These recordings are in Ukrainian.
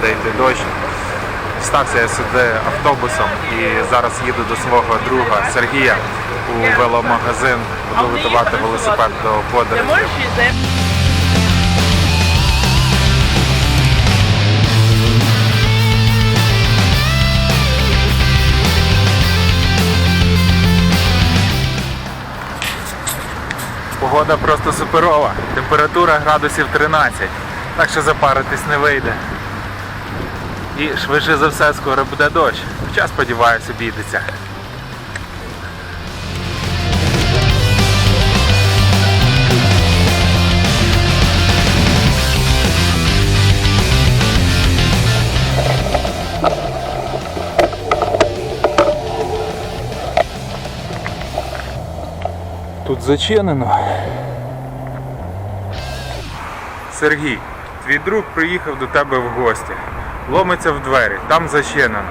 буде йти дощ. Дістався я сюди автобусом і зараз їду до свого друга Сергія у веломагазин. Буду готувати велосипед до подорожі. Погода просто суперова. Температура градусів 13, так що запаритись не вийде. І швидше за все скоро буде дощ. Хоча сподіваюся, обійдеться. Тут зачинено. Сергій, твій друг приїхав до тебе в гості. Ломиться в двері, там зачинено.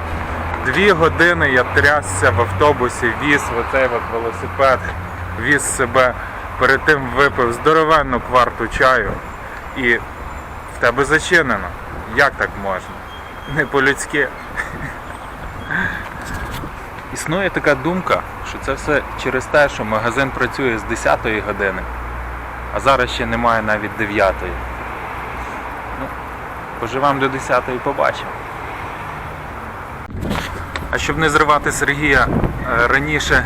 Дві години я трясся в автобусі, віз оцей от велосипед, віз себе, перед тим випив здоровенну кварту чаю і в тебе зачинено. Як так можна? Не по-людськи. Існує така думка, що це все через те, що магазин працює з 10-ї години, а зараз ще немає навіть 9-ї. Ну, поживемо до 10-ї побачимо. А щоб не зривати Сергія е, раніше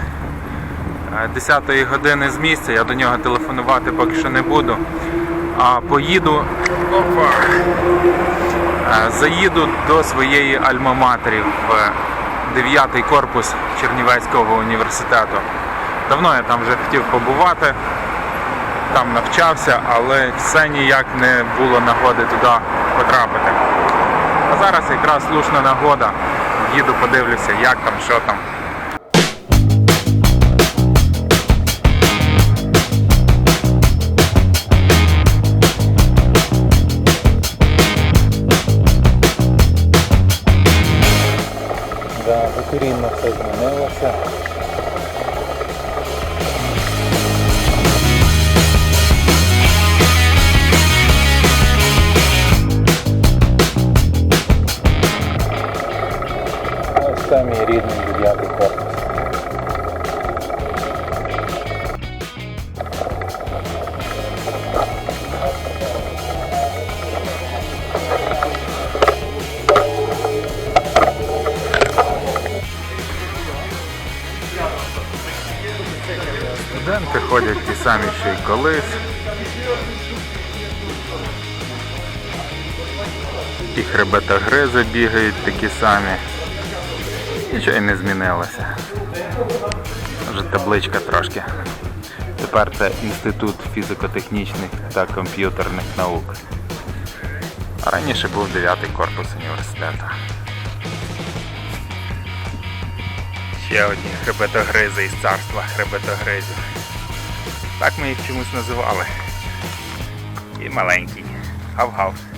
е, 10-ї години з місця, я до нього телефонувати поки що не буду. А поїду. Опа! Е, Заїду до своєї альма-матері в 9-й корпус Чернівецького університету. Давно я там вже хотів побувати, там навчався, але все ніяк не було нагоди туди потрапити. А зараз якраз слушна нагода. Їду, подивлюся, як там, що там. Мій рідний 9 корпус. Студенти ходять ті самі, що й колись. І хребетогризи бігають такі самі. Нічого й не змінилося. Вже табличка трошки. Тепер це Інститут фізико-технічних та комп'ютерних наук. Раніше був 9 корпус університету. Ще одні хребетогризи із царства хребетогризів. Так ми їх чомусь називали. І маленький. Гав-гав.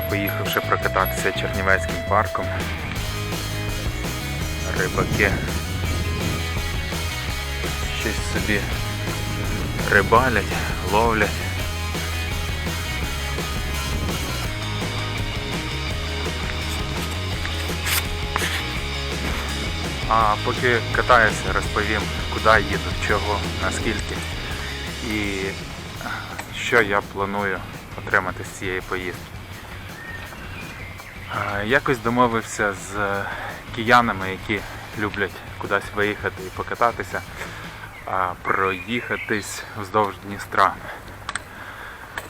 Я поїхав ще прокататися Чернівецьким парком. Рибаки щось собі рибалять, ловлять. А поки катаюся, розповім, куди їду, чого, наскільки і що я планую отримати з цієї поїздки. Е, Якось домовився з киянами, які люблять кудись виїхати і покататися, проїхатись вздовж Дністра.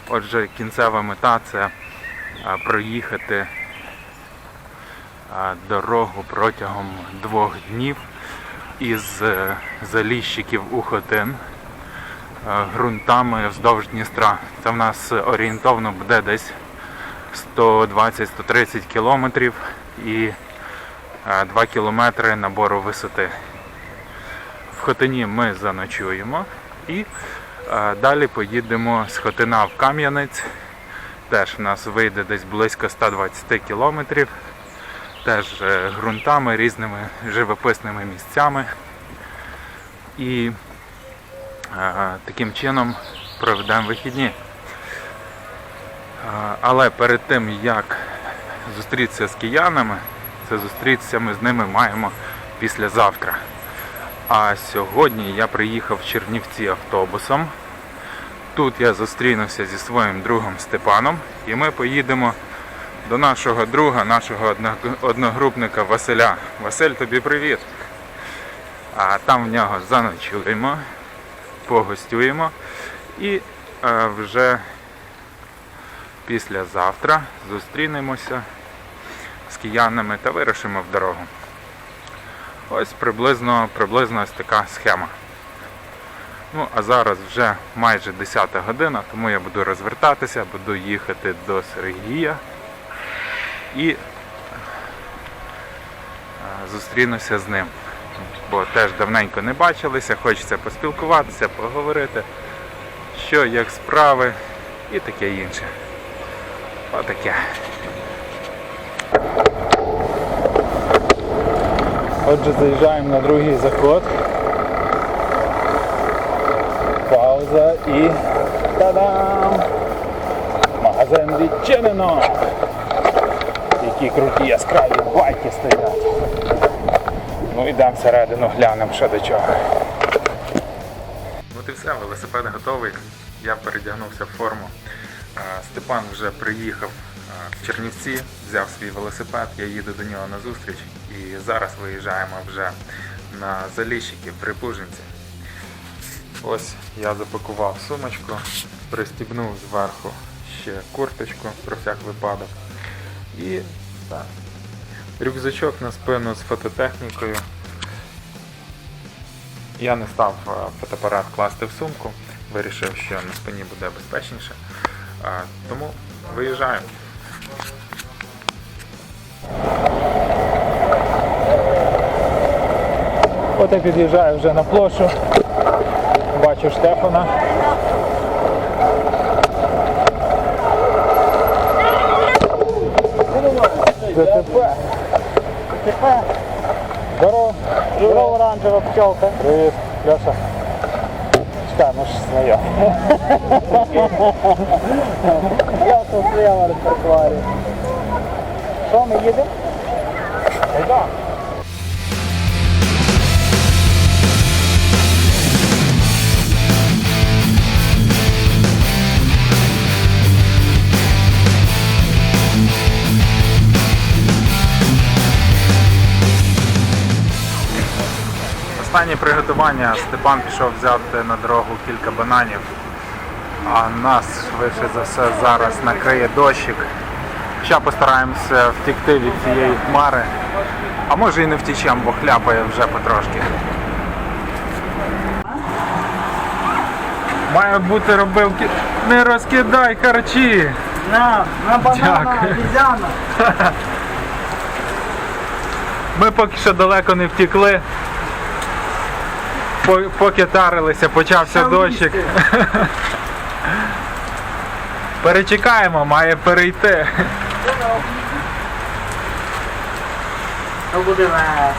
Отже, кінцева мета це проїхати дорогу протягом двох днів із е, Заліщиків у Хотин е, ґрунтами вздовж Дністра. Це в нас орієнтовно буде десь 120-130 кілометрів і 2 кілометри набору висоти. В Хотині ми заночуємо і е, далі поїдемо з Хотина в Кам'янець. Теж в нас вийде десь близько 120 кілометрів. теж е, ґрунтами, різними живописними місцями. І е, таким чином проведемо вихідні. Але перед тим як зустрітися з киянами, це зустрітися ми з ними маємо післязавтра. А сьогодні я приїхав в Чернівці автобусом. Тут я зустрінуся зі своїм другом Степаном і ми поїдемо до нашого друга, нашого одногрупника Василя. Василь, тобі привіт. А там в нього заночуємо, погостюємо і е, вже післязавтра зустрінемося з киянами та вирушимо в дорогу. Ось приблизно, приблизно ось така схема. Ну, а зараз вже майже 10 година, тому я буду розвертатися, буду їхати до Сергія і е, зустрінуся з ним. Бо теж давненько не бачилися, хочеться поспілкуватися, поговорити, що, як справи і таке інше. Отаке. Отже, заїжджаємо на другий заход. Пауза і та-дам! Магазин відчинено! Які круті яскраві байки стоять. Ну йдемо всередину, глянемо, що до чого. От і все, велосипед готовий. Я передягнувся в форму. Степан вже приїхав в Чернівці, взяв свій велосипед, я їду до нього на зустріч і зараз виїжджаємо вже на Заліщики при Пужинці. Ось я запакував сумочку, пристібнув зверху ще курточку про всяк випадок. І так. Рюкзачок на спину з фототехнікою. Я не став фотоапарат класти в сумку, вирішив, що на спині буде безпечніше. Тому виїжджаю. От я під'їжджаю вже на площу. Бачу Штефана. ДТП. ДТП. Здорово. Здорово, оранжева пчелка. Привіт, Леша. Чекай, ну ж. Я тут стояла в репертуарі. Що, ми їдемо? Останнє приготування Степан пішов взяти на дорогу кілька бананів, а нас швидше за все зараз накриє дощик. Ще постараємося втікти від цієї хмари, а може і не втічемо, бо хляпає вже потрошки. Має бути робилки. Не розкидай харчі! На, на банана, обізяна. Ми поки що далеко не втікли. По- Поки тарилися, почався дощик. Перечекаємо, має перейти. Ну буде весело.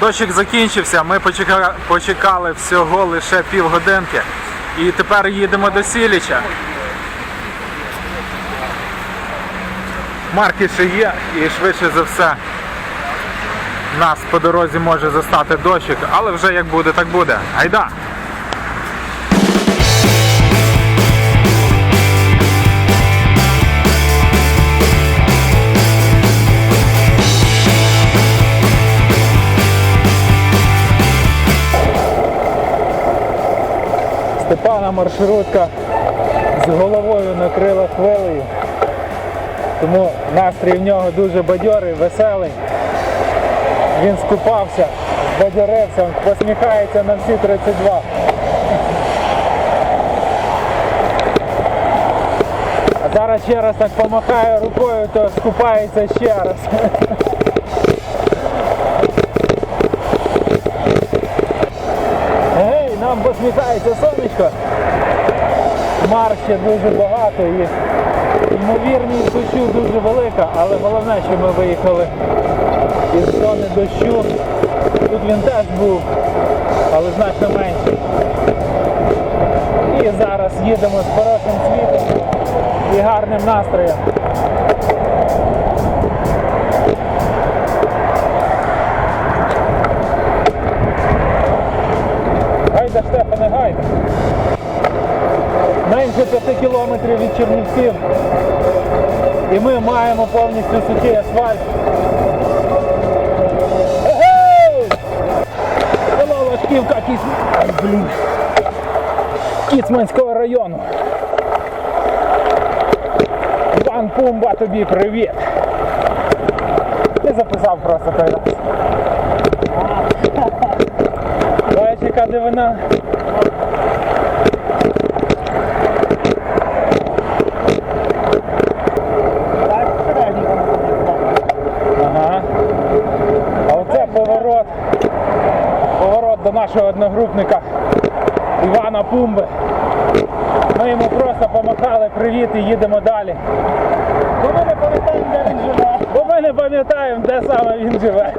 Дощик закінчився, ми почека- почекали всього лише півгодинки. І тепер їдемо до Сіліча. Марки ще є і швидше за все нас по дорозі може застати дощик, але вже як буде, так буде. Гайда! Степана маршрутка з головою накрила хвилею. Тому настрій в нього дуже бадьорий, веселий. Він скупався, бадьорився, посміхається на всі 32. А зараз ще раз так помахає рукою, то скупається ще раз. Гей, нам посміхається сонечко. Хмар ще дуже багато і Ймовірність дощу дуже велика, але головне, що ми виїхали із зони дощу. Тут він теж був, але значно менший. І зараз їдемо з хорошим світом і гарним настроєм. Гайда, Штефане, гайда. Менше 5 кілометрів від Чернівців. І ми маємо повністю сухий асфальт. Лашківка, Кіс... Ай, блін. Кіцманського району. Пан Пумба, тобі привіт. Ти записав просто той раз. Бачиш, яка дивина. Так, всередині воно буде. Ага. А оце поворот. Поворот до нашого одногрупника Івана Пумби. Ми йому просто помахали привіт і їдемо далі. Бо ми не пам'ятаємо, де він живе. Бо ми не пам'ятаємо, де саме він живе.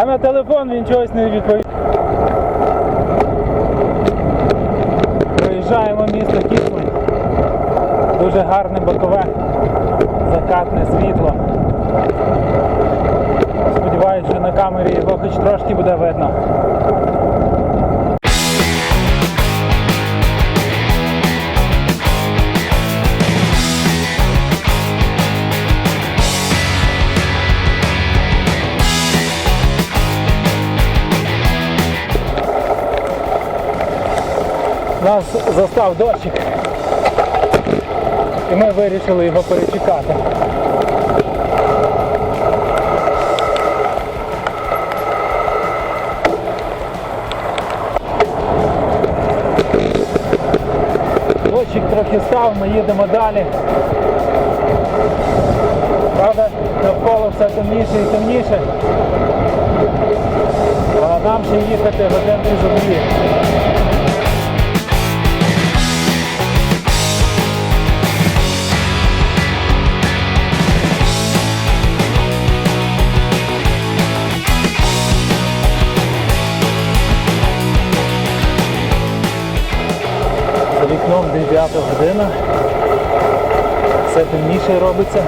А на телефон він чогось не відповів. Проїжджаємо місто Кіцмань. Дуже гарне бокове, закатне світло. Камері його хоч трошки буде видно. Нас застав дощик. І ми вирішили його перечекати. Дощик трохи став, ми їдемо далі. Правда, навколо все темніше і темніше. А нам ще їхати години за. Вікном 9 година. Все темніше робиться,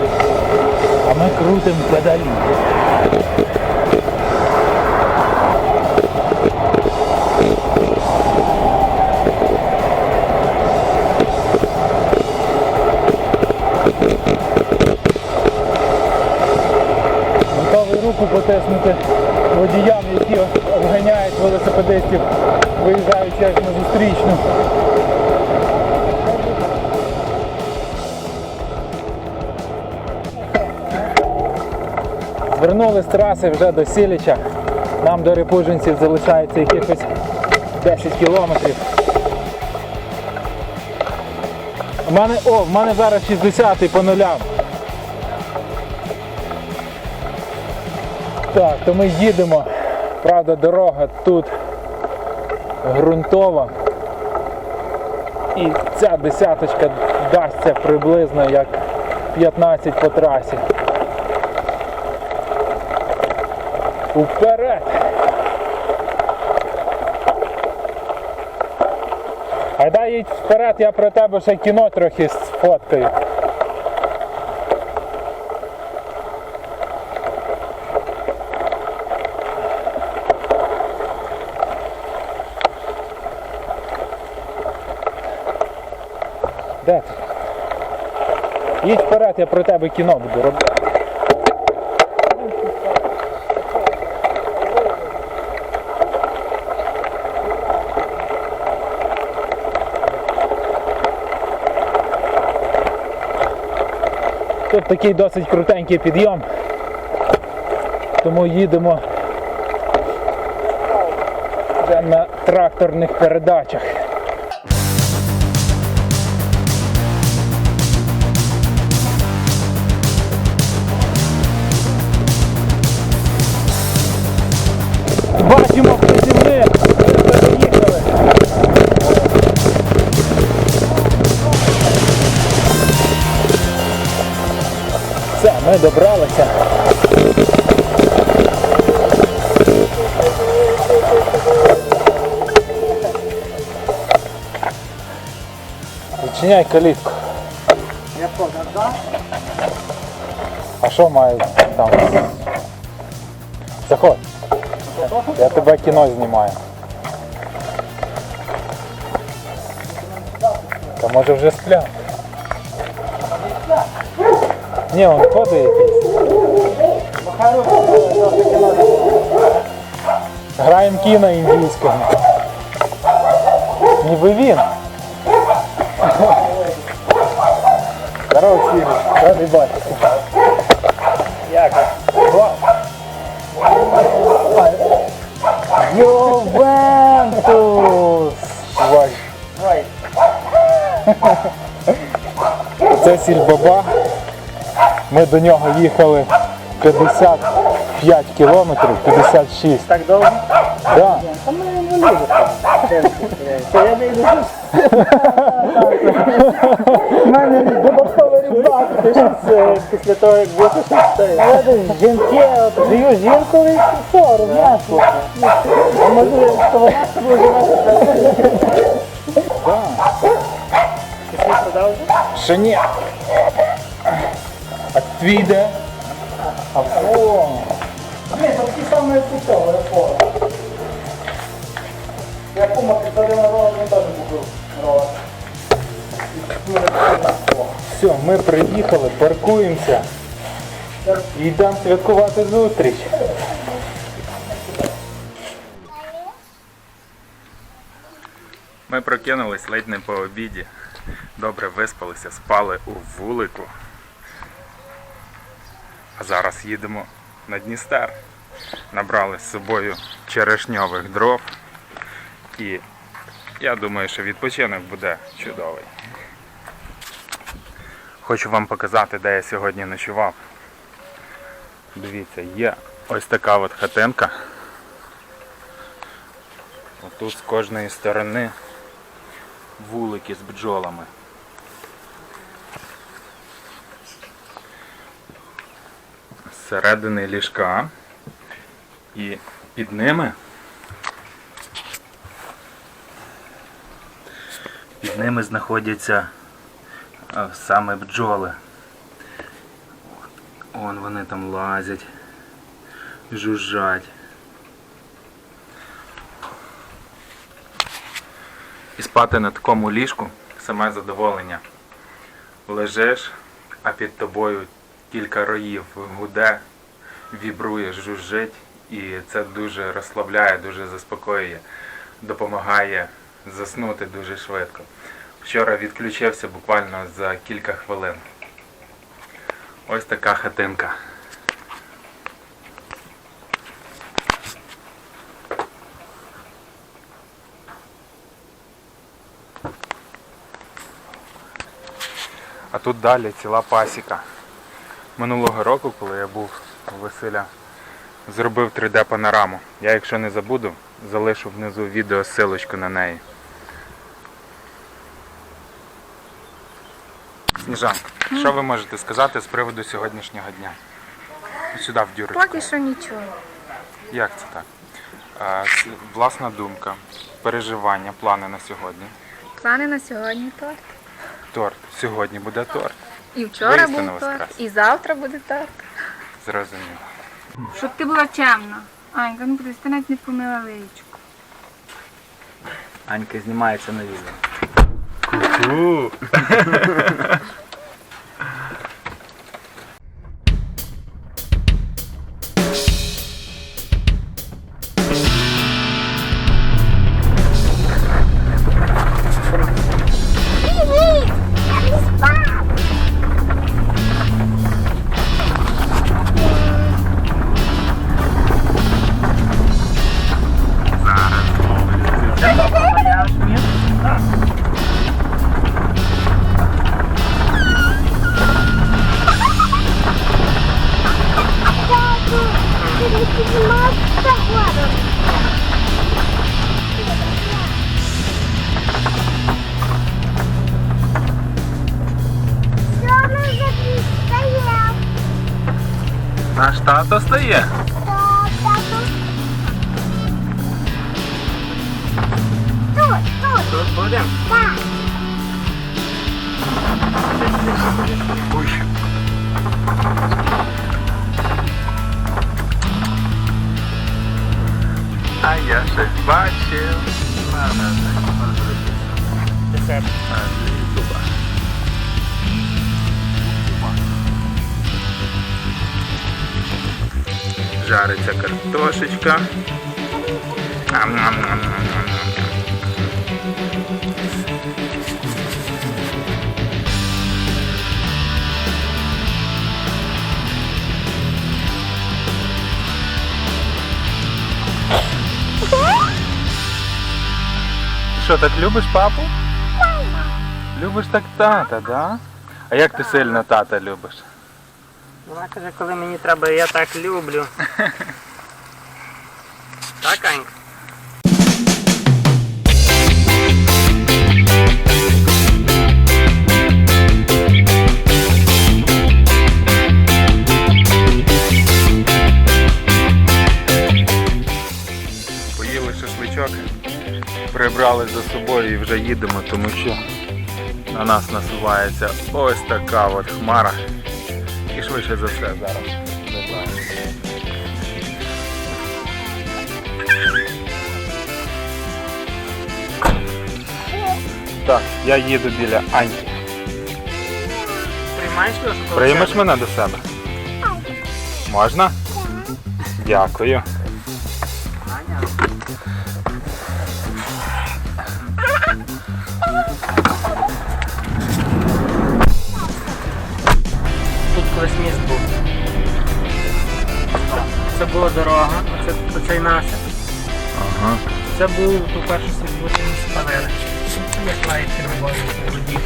а ми крутимо педалі. Готовий руку потиснути водіям, які обганяють велосипедистів, виїжджаючи аж на зустрічну. Звернули з траси вже до Сіліча. Нам до Репужинців залишається якихось 10 кілометрів. У мене, о, в мене зараз 60 по нулям. Так, то ми їдемо. Правда, дорога тут ґрунтова. І ця десяточка дасться приблизно як 15 по трасі. Уперед! Айда їдь вперед, я про тебе ще кіно трохи сфоткаю. Де ти? Їдь вперед, я про тебе кіно буду робити. Тут такий досить крутенький підйом. Тому їдемо вже на тракторних передачах. Відчиняй калітку. Я що, назад? А що має там? Заходь. Я тебе кіно знімаю. Та може вже сплять. Ні, он ходить якийсь. Махайро, що кіно не було. Граємо кіно індійського. Ніби він. Здорово, Сірий. Радий бачити. Як? Ювентус! Вай. Ой, Це сільбаба. Ми до нього їхали 55 кілометрів, 56. так довго? Да. Та ми не ліземо. Я не йду. У мене додатковий рюкзак. Ти після того, як випишеш, це... Я жінки, от жию жінку і все, розумієш? А може, що вона з тобою. Ти свій продав вже? Ще ні. А твій де? А о, Ні, то ті самі реформи. Я кума підсадив на ролик, він теж буду все, ми приїхали, паркуємося і йдемо святкувати зустріч. Ми прокинулись ледь не по обіді. Добре виспалися, спали у вулику. А зараз їдемо на Дністер. Набрали з собою черешньових дров. І я думаю, що відпочинок буде чудовий. Хочу вам показати, де я сьогодні ночував. Дивіться, є ось така от хатинка. Отут з кожної сторони вулики з бджолами. Зсередини ліжка і під ними під ними знаходяться саме бджоли. Вон вони там лазять, жужжать. І спати на такому ліжку саме задоволення. Лежиш, а під тобою кілька роїв гуде, вібрує, жужжить, і це дуже розслабляє, дуже заспокоює, допомагає заснути дуже швидко. Вчора відключився буквально за кілька хвилин. Ось така хатинка. А тут далі ціла пасіка. Минулого року, коли я був у Василя, зробив 3D панораму. Я, якщо не забуду, залишу внизу відео силочку на неї. Сніжанка, що ви можете сказати з приводу сьогоднішнього дня? Сюди в дюрочку. Поки що нічого. Як це так? Е, власна думка, переживання, плани на сьогодні. Плани на сьогодні торт. Торт. Сьогодні буде торт. І вчора був торт, і завтра буде торт. Зрозуміло. Щоб ти була чемна. Анька, ну ти навіть не помила личку. Анька знімається на відео. Що ми вже стояв? Наш тато стає. Тут будемо? Ой. Я щось бачив. На, Жариться картошечка. Ам -ам -ам Жариться картошечка. Що, так любиш папу? Любиш так тата, да? А як ти сильно тата любиш? Вона каже, коли мені треба, я так люблю. Так, Анька? Поїли шашличок, прибрали за собою і вже їдемо, тому що на нас насувається ось така от хмара. І швидше за все зараз. Так, я їду біля Аньки. Приймаєш що Приймеш мене до себе? Можна? Дякую. Була дорога, оце, оцей насип. Ага. Це був по-перше світлоті спалили. Як лайки робили воді.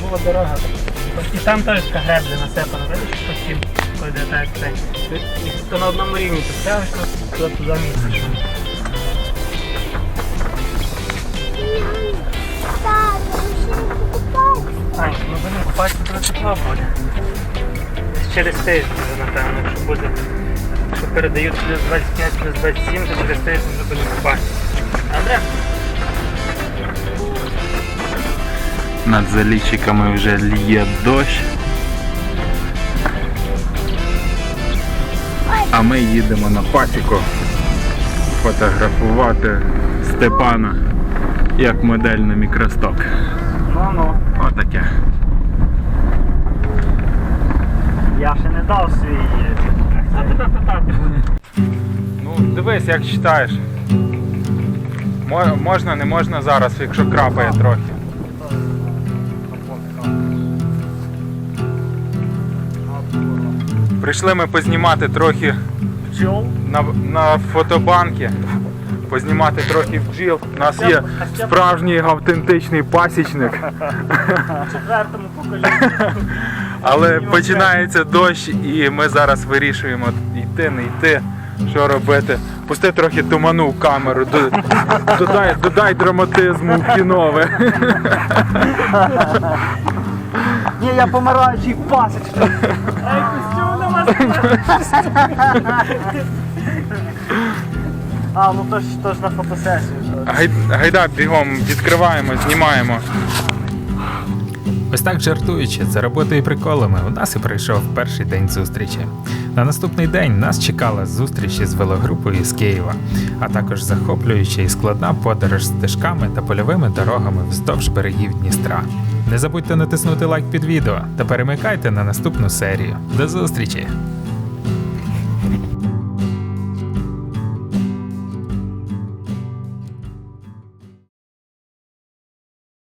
Була дорога. І там теж така гребля насипана, видиш, потім, коли так це. І то на одному рівні тут тягнеш, туди туди місце. Ань, ну будемо купатися, то тепло буде. Через тиждень напевно, якщо буде. Якщо передають плюс 25, плюс 27, то через тиждень вже будемо купатися. Добре? Над залічиками вже лє дощ. А ми їдемо на пасіку фотографувати Степана як модель на мікросток. Ну-ну. Отаке. Я ще не дав свій. Хто тебе питати? Ну, дивись, як читаєш. Можна, не можна зараз, якщо крапає трохи. Прийшли ми познімати трохи Пчол. на, на фотобанки, познімати трохи бджіл. У нас є справжній автентичний пасічник, Четвертому поколінню. але починається дощ і ми зараз вирішуємо йти, не йти, що робити. Пусти трохи туману в камеру, додай, додай драматизму в кінове. Ні, я помираючий пасочник. Ей, костюм на вас. А, ну то ж, то ж на фотосесію. Гай, гайда, бігом, відкриваємо, знімаємо. Ось так жартуючи, за роботою і приколами, у нас і пройшов перший день зустрічі. На наступний день нас чекала зустріч із велогрупою з Києва, а також захоплююча і складна подорож стежками та польовими дорогами вздовж берегів Дністра. Не забудьте натиснути лайк під відео та перемикайте на наступну серію. До зустрічі!